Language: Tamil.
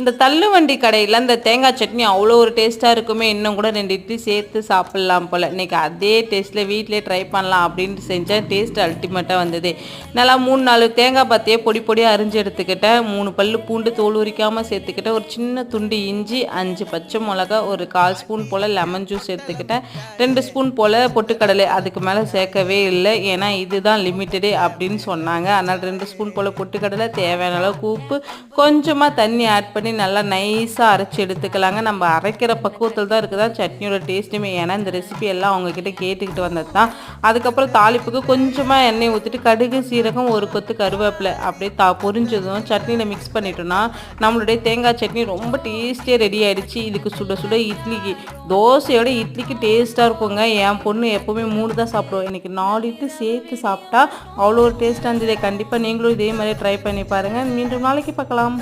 இந்த தள்ளுவண்டி கடையில் இந்த தேங்காய் சட்னி அவ்வளோ ஒரு டேஸ்ட்டாக இருக்குமே இன்னும் கூட ரெண்டு இட்லி சேர்த்து சாப்பிட்லாம் போல். இன்றைக்கி அதே டேஸ்ட்டில் வீட்டிலே ட்ரை பண்ணலாம் அப்படின்ட்டு செஞ்சேன் டேஸ்ட் அல்டிமேட்டாக வந்தது. நல்லா மூணு நாலு தேங்காய் பத்தியே பொடி பொடியாக அரிஞ்சு எடுத்துக்கிட்டேன். மூணு பல் பூண்டு தோல் உரிக்காமல் சேர்த்துக்கிட்டேன். ஒரு சின்ன துண்டு இஞ்சி அஞ்சு பச்சை மிளகா ஒரு கால் ஸ்பூன் போல் லெமன் ஜூஸ் எடுத்துக்கிட்டேன் ரெண்டு ஸ்பூன் போல் பொட்டுக்கடலை அதுக்கு மேலே சேர்க்கவே இல்லை. ஏன்னா இதுதான் லிமிட்டடே அப்படின்னு சொன்னாங்க. அதனால் ரெண்டு ஸ்பூன் போல் பொட்டுக்கடலை தேவையான அளவுக்கு உப்பு கொஞ்சமாக தண்ணி ஆட் பண்ணி நல்லா நைஸாக அரைச்சி எடுத்துக்கலாங்க. நம்ம அரைக்கிற பக்குவத்தில் தான் இருக்குதா? சட்னியோட டேஸ்ட்டுமே ஏன்னா இந்த ரெசிபி எல்லாம் அவங்கக்கிட்ட கேட்டுக்கிட்டு வந்தது தான் அதுக்கப்புறம் தாளிப்புக்கு கொஞ்சமாக எண்ணெய் ஊற்றிட்டு கடுகு சீரகம் ஒரு கொத்து கருவேப்பிலை அப்படியே தா பொரிஞ்சதும் சட்னியில் மிக்ஸ் பண்ணிட்டோம்னா நம்மளுடைய தேங்காய் சட்னி ரொம்ப டேஸ்டியாக ரெடி ஆகிடுச்சு இதுக்கு சுட சுட இட்லிக்கு தோசையோட இட்லிக்கு டேஸ்ட்டாக இருக்குங்க. என் பொண்ணு எப்போவுமே மூணு தான் சாப்பிடுவோம் இன்னைக்கு நாலு இட்லி சேர்த்து சாப்பிட்டா அவ்வளோ ஒரு டேஸ்ட்டாக இருந்தது. கண்டிப்பாக நீங்களும் இதே மாதிரி ட்ரை பண்ணி பாருங்கள் மீண்டும் நாளைக்கு பார்க்கலாம்.